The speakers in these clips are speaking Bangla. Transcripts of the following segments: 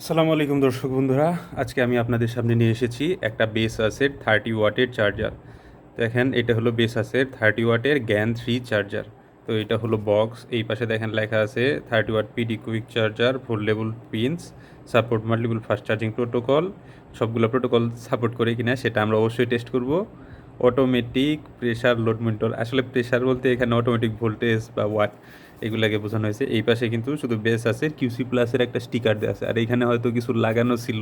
আসসালামু আলাইকুম দর্শক বন্ধুরা, আজকে আমি আপনাদের সামনে নিয়ে এসেছি একটা বেস আসের থার্টি ওয়াটের চার্জার। দেখেন, এটা হলো বেস আসের থার্টি ওয়াটের জ্ঞান থ্রি চার্জার। তো এটা হলো বক্স, এই পাশে দেখেন লেখা আছে thirty watt PD quick charger, foldable pins, support multiple fast charging protocol, সবগুলো প্রোটোকল সাপোর্ট করে কিনা সেটা আমরা অবশ্যই টেস্ট করব। অটোমেটিক প্রেশার লোড আসলে প্রেশার বলতে এখানে অটোমেটিক ভোল্টেজ বা ওয়াট। এগুলাকে বোঝানো হয়েছে। এই পাশে কিন্তু শুধু বেস আছে কিউসি প্লাসের একটা স্টিকার দেওয়া আছে। আর এইখানে হয়তো কিছু লাগানো ছিল,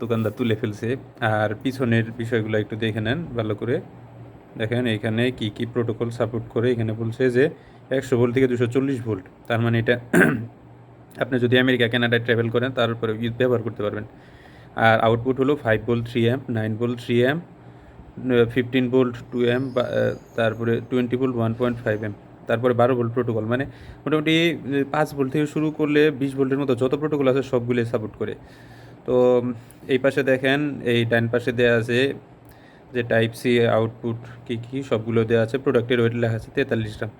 দোকানদার তুলে ফেলছে। আর পিছনের বিষয়গুলো একটু দেখে নেন ভালো করে। দেখেন এখানে কি কি প্রোটোকল সাপোর্ট করে এখানে বলছে যে একশো ভোল্ট থেকে দুশো চল্লিশ ভোল্ট তার মানে এটা আপনি যদি আমেরিকা, কানাডায় ট্রাভেল করেন তারপরে ব্যবহার করতে পারবেন। আর আউটপুট হলো five volt three amp nine volt three amp fifteen volt two amp তারপরে twenty volt one point five amp তারপরে বারো ভোল্ট প্রোটোকল মানে মোটামুটি পাঁচ ভোল্ট থেকে শুরু করলে বিশ ভোল্টের মতো যত প্রোটোকল আছে সবগুলো সাপোর্ট করে। তো, এই পাশে দেখেন, এই ডান পাশে দেওয়া আছে যে টাইপ সি আউটপুট কী কী, সবগুলো দেওয়া আছে। প্রোডাক্টের ওয়েট লেখা আছে তেতাল্লিশ গ্রাম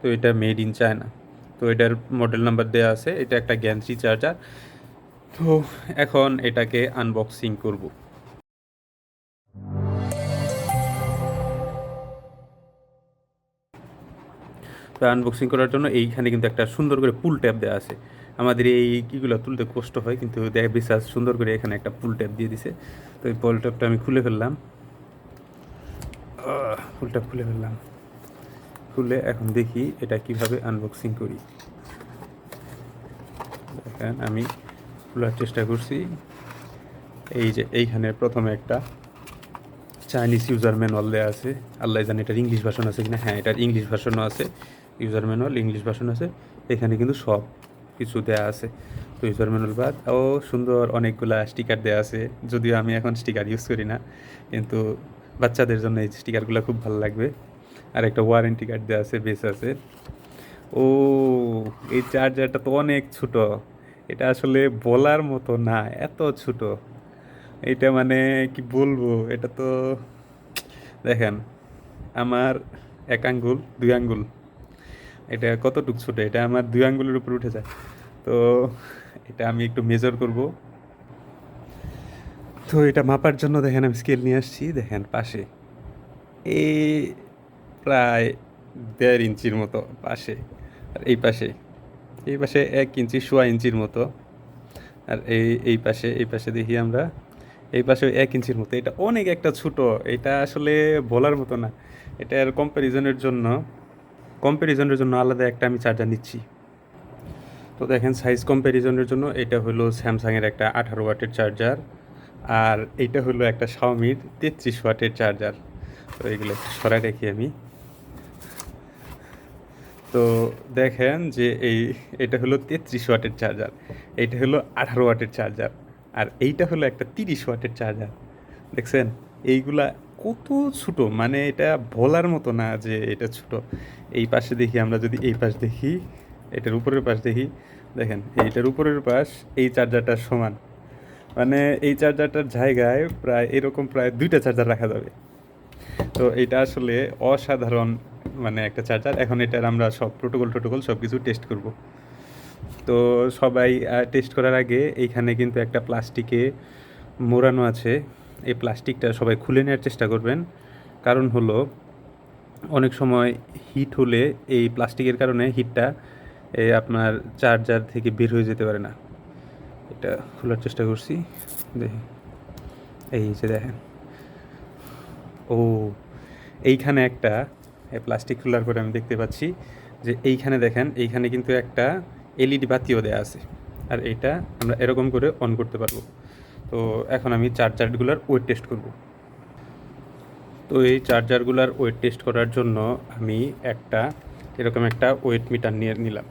তো এটা মেড ইন চায়না তো এটার মডেল নাম্বার দেওয়া আছে। এটা একটা গ্যান্সি চার্জার তো এখন এটাকে আনবক্সিং করব। তো আনবক্সিং করার জন্য এইখানে কিন্তু একটা সুন্দর করে পুল ট্যাপ দেওয়া আছে। আমাদের এই কীগুলো তুলতে কষ্ট হয়, কিন্তু দেখ বিশ্বাস, সুন্দর করে এখানে একটা পুল ট্যাপ দিয়ে দিছে। তো এই পুল ট্যাপটা আমি খুলে ফেললাম। পুল ট্যাপ খুলে ফেললাম। খুলে এখন দেখি এটা কীভাবে আনবক্সিং করি। দেখেন, আমি খোলার চেষ্টা করছি। এই যে এইখানে প্রথমে একটা চাইনিজ ইউজার ম্যানুয়াল দেওয়া আছে। আল্লাহ জানে এটার ইংলিশ ভার্সন আছে কিনা? হ্যাঁ এটার ইংলিশ ভার্সনও আছে। ইউজার ম্যানুয়াল, ইংলিশ ভার্সন আছে। এখানে কিন্তু সব কিছু দেওয়া আছে। তো ইউজার ম্যানুয়াল বাদ, ও সুন্দর অনেকগুলা স্টিকার দেওয়া আছে। যদিও আমি এখন স্টিকার ইউজ করি না, কিন্তু বাচ্চাদের জন্য এই স্টিকারগুলো খুব ভালো লাগবে। আর একটা ওয়ারেন্টি কার্ড দেওয়া আছে বেস আছে। ও, এই চার্জারটা তো অনেক ছোট। এটা আসলে বলার মতো না, এত ছোট। এটা মানে কি বলব, এটা তো দেখেন, আমার এক আঙ্গুল, দুই আঙ্গুল। এটা কতটুক ছোট? এটা আমার দুই আঙ্গুলের উপর উঠে যায়। তো এটা আমি একটু মেজার করব। তো এটা মাপার জন্য দেখেন আমি স্কেল নিয়ে আসছি। দেখেন পাশে। এই প্রায় দেড় ইঞ্চির মতো পাশে। আর এই পাশে। এই পাশে এক ইঞ্চি সোয়া ইঞ্চির মতো। আর এই এই পাশে এই পাশে দেখি আমরা। এই পাশে এক ইঞ্চির মতো। এটা অনেক একটা ছোট। এটা আসলে বলার মতো না। এটার কম্প্যারিজনের জন্য কম্প্যারিজনের জন্য আলাদা একটা আমি চার্জার নিচ্ছি। তো দেখেন সাইজ কম্প্যারিজনের জন্য এটা হলো স্যামসাংয়ের একটা আঠারো ওয়াটের চার্জার আর এইটা হলো একটা শাওমির তেত্রিশ ওয়াটের চার্জার তো এগুলো একটু সরাই রাখি আমি। তো দেখেন যে এই, এটা হলো তেত্রিশ ওয়াটের চার্জার এইটা হলো আঠারো ওয়াটের চার্জার আর এইটা হলো একটা তিরিশ ওয়াটের চার্জার দেখছেন? এইগুলা কত ছোট? মানে এটা বলার মতো না যে এটা ছোট। এই পাশে দেখি, আমরা যদি এই পাশ দেখি, এটার উপরের পাশ দেখি, দেখেন, এইটার উপরের পাশ এই চার্জারটার সমান। মানে এই চার্জারটার জায়গায় প্রায় এরকম প্রায় দুইটা চার্জার রাখা যাবে। তো এটা আসলে অসাধারণ মানে একটা চার্জার। এখন এটার আমরা সব প্রোটোকল টোটোকল সব কিছু টেস্ট করব। তো সবাই টেস্ট করার আগে এইখানে কিন্তু একটা প্লাস্টিকে মোড়ানো আছে। এই প্লাস্টিকটা সবাই খুলে নেওয়ার চেষ্টা করবেন। কারণ হলো, অনেক সময় হিট হলে এই প্লাস্টিকের কারণে হিটটা এই আপনার চার্জার থেকে বের হয়ে যেতে পারে না। এটা খোলার চেষ্টা করছি। দেখি। এই যে দেখেন। ও, এইখানে একটা প্লাস্টিক খোলার পরে আমি দেখতে পাচ্ছি যে এইখানে দেখেন, এইখানে কিন্তু একটা এলইডি বাতিও দেওয়া আছে। আর এটা আমরা এরকম করে অন করতে পারব। তো এখন আমি চার্জারগুলোর ওয়েট টেস্ট করব। তো এই চার্জারগুলোর ওয়েট টেস্ট করার জন্য আমি একটা, এরকম একটা ওয়েট মিটার নিয়ে নিলাম।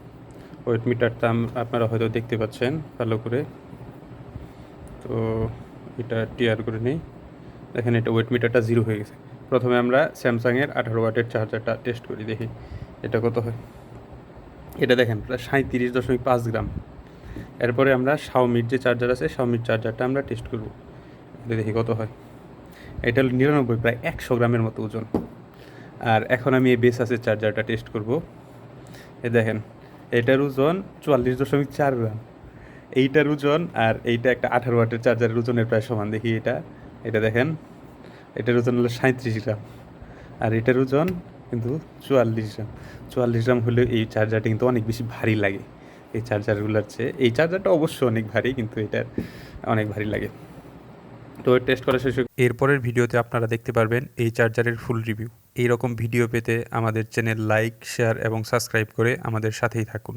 ওয়েট মিটারটা আপনারা হয়তো দেখতে পাচ্ছেন ভালো করে। তো এটা টিয়ার করে নেই। দেখেন এটা ওয়েট মিটারটা জিরো হয়ে গেছে। প্রথমে আমরা স্যামসাংয়ের আঠারো ওয়াটের চার্জারটা টেস্ট করি দেখি, এটা কত হয়। এটা দেখেন, প্রায় সাঁত্রিশ দশমিক পাঁচ গ্রাম। এরপরে আমরা শাওমির যে চার্জার আছে শাওমির চার্জারটা আমরা টেস্ট করব। দেখি কত হয়। এটা হলো নিরানব্বই, প্রায় একশো গ্রামের মতো ওজন। আর এখন আমি এই বেস আছে চার্জারটা টেস্ট করব। এ দেখেন, এটার ওজন চুয়াল্লিশ দশমিক চার গ্রাম। এইটার ওজন আর এইটা একটা আঠারো ওয়াটের চার্জারের ওজনের প্রায় সমান। দেখি এটা এটা দেখেন, এটার ওজন হলো সাঁত্রিশ গ্রাম। আর এটার ওজন কিন্তু চুয়াল্লিশ গ্রাম। চুয়াল্লিশ গ্রাম হলে এই চার্জারটা কিন্তু অনেক বেশি ভারী লাগে। এই চার্জারগুলোর চেয়ে। এই চার্জারটা অবশ্য অনেক ভারী, কিন্তু এটার অনেক ভারী লাগে। তো টেস্ট করা শেষ এরপরের ভিডিওতে আপনারা দেখতে পারবেন এই চার্জারের ফুল রিভিউ এই রকম ভিডিও পেতে আমাদের চ্যানেল লাইক শেয়ার এবং সাবস্ক্রাইব করে আমাদের সাথেই থাকুন।